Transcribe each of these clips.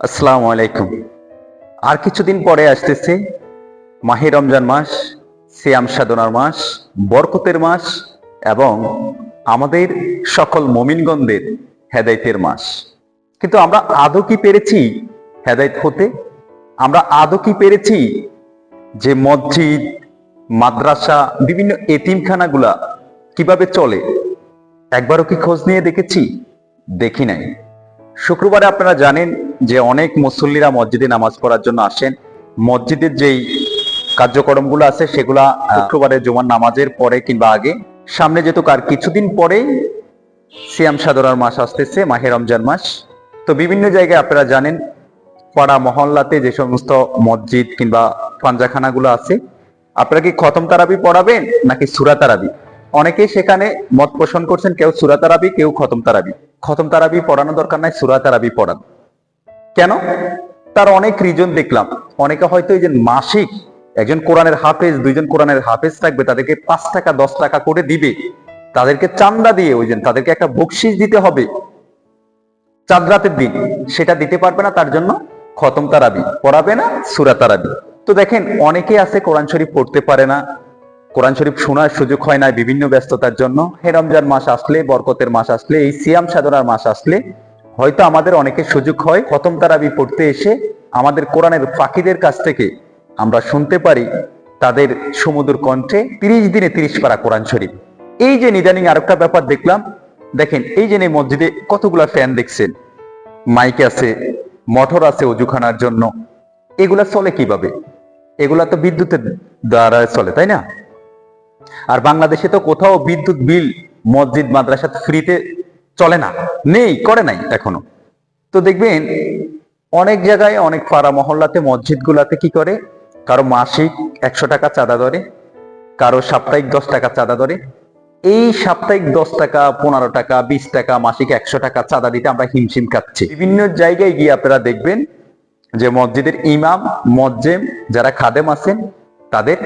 আসসালামু আলাইকুম। আর কিছুদিন পরে আসতেছে মাহে রমজান মাস, সিয়াম সাধনার মাস, বরকতের মাস এবং আমাদের সকল মমিনগণদের হেদাইতের মাস। কিন্তু আমরা আদৌ কি পেরেছি হেদাইত হতে? আমরা আদৌ কি পেরেছি যে মসজিদ, মাদ্রাসা, বিভিন্ন এতিমখানাগুলা কীভাবে চলে? একবারও কি খোঁজ নিয়ে দেখেছি? দেখি নাই। শুক্রবারে আপনারা জানেন যে অনেক মুসল্লিরা মসজিদে নামাজ পড়ার জন্য আসেন। মসজিদের যেই কার্যক্রমগুলো আছে, সেগুলা শুক্রবারে জুমার নামাজের পরে কিংবা আগে। সামনে যেহেতু কার, কিছুদিন পরেই সিয়াম সাদরার মাস আসতেছে, মাহে রমজান মাস। তো বিভিন্ন জায়গায় আপনারা জানেন, পাড়া মহল্লাতে যে সমস্ত মসজিদ কিংবা পাঞ্জাখানাগুলো আছে, আপনারা কি খতম তারাবি পড়াবেন নাকি সুরা তারাবি? অনেকেই সেখানে মত পোষণ করছেন, কেউ সুরা তারাবি, কেউ খতম তারাবি। খতম তারাবি পড়ানো দরকার নাই, সুরা তারাবি পড়ান। কেন? তার অনেক রিজন দেখলাম। অনেকে হয়তো এই যে মাসিক একজন কোরআনের হাফেজ, দুইজন কোরআনের হাফেজ থাকবে, তাদেরকে পাঁচ টাকা, দশ টাকা করে দিবে। তাদেরকে চান্দা দিয়ে ওই তাদেরকে একটা বকশিস দিতে হবে। চাঁদ রাতের দিন সেটা দিতে পারবে না, তার জন্য খতম তারাবি। পড়াবে না, সুরা তারাবি। তো দেখেন, অনেকে আছে কোরআন শরীফ পড়তে পারে না, কোরআন শরীফ শোনার সুযোগ হয় না বিভিন্ন ব্যস্ততার জন্য। হে রমজান মাস আসলে, বরকতের মাস আসলে, এই সিয়াম সাধনার মাস আসলে হয়তো আমাদের অনেকের সুযোগ হয় খতম তারাবি পড়তে এসে আমাদের কোরআনের ফাঁকিদের কাছ থেকে আমরা শুনতে পারি তাদের সমুদ্র কণ্ঠে তিরিশ দিনে তিরিশ পারা কোরআন শরীফ। এই যে নিদানিং আরেকটা ব্যাপার দেখলাম, দেখেন, এই যে মসজিদে কতগুলা ফ্যান দেখছেন? মাইক আছে, মোটর আছে অজুখানার জন্য। এগুলা চলে কীভাবে? এগুলা তো বিদ্যুতের দ্বারা চলে, তাই না? আর বাংলাদেশে তো কোথাও বিদ্যুৎ বিল মসজিদ মাদ্রাসা ফ্রিতে চলে না, নেই, করে নাই এখনও। তো দেখবেন, অনেক জায়গায়, অনেক পাড়া মহল্লাতে মসজিদ গুলাতে কি করে? কারও মাসিক একশো টাকা চাঁদা ধরে, কারও সাপ্তাহিক দশ টাকা চাঁদা ধরে। এই সাপ্তাহিক দশ টাকা, পনেরো টাকা, বিশ টাকা, মাসিক একশো টাকা চাঁদা দিতে আমরা হিমশিম খাচ্ছি। বিভিন্ন জায়গায় গিয়ে আপনারা দেখবেন যে মসজিদের ইমাম, মজ্জেম, যারা খাদেম আছেন, তাদের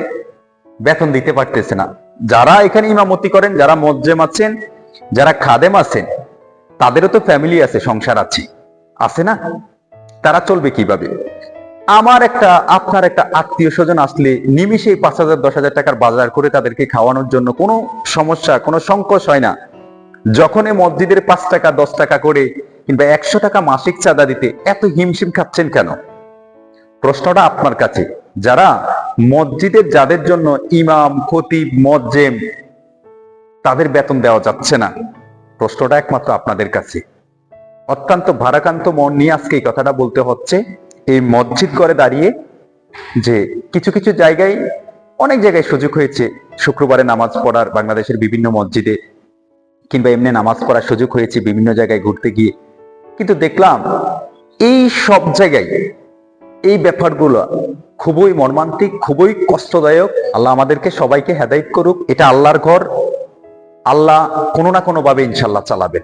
বেতন দিতে পারতেছে না। যারা এখানে ইমামতি করেন, যারা মজ্জেম আছেন, যারা খাদেম আছেন তাদেরও তো ফ্যামিলি আছে, সংসার আছে। আছে না? তারা চলবে কীভাবে? আমার একটা, আপনার একটা আত্মীয় স্বজন আসলে নিমিশেই পাঁচ হাজার, দশ হাজার টাকার বাজার করে তাদেরকে খাওয়ানোর জন্য কোনো সমস্যা, কোনো সংকোচ হয় না। যখন মসজিদের পাঁচ টাকা, দশ টাকা করে কিংবা একশো টাকা মাসিক চাঁদা দিতে এত হিমশিম খাচ্ছেন কেন? প্রশ্নটা আপনার কাছে। যারা মসজিদের, যাদের জন্য ইমাম, খতিব, মজ্জেম, তাদের বেতন দেওয়া যাচ্ছে না। প্রশ্নটা একমাত্র আপনাদের কাছে। অত্যন্ত ভারাকান্ত মন নিয়ে আজকে এই কথাটা বলতে হচ্ছে। এই মসজিদ করে দাঁড়িয়ে যে কিছু কিছু জায়গায়, অনেক জায়গায় সুযোগ হয়েছে শুক্রবারে নামাজ পড়ার বাংলাদেশের বিভিন্ন মসজিদে, কিংবা এমনি নামাজ পড়ার সুযোগ হয়েছে বিভিন্ন জায়গায় ঘুরতে গিয়ে। কিন্তু দেখলাম এই সব জায়গায় এই ব্যাপারগুলো খুবই মর্মান্তিক, খুবই কষ্টদায়ক। আল্লাহ আমাদেরকে সবাইকে হেদায়েত করুক। এটা আল্লাহর ঘর। আল্লাহ কোনো না কোনোভাবে ইনশাল্লাহ চালাবে।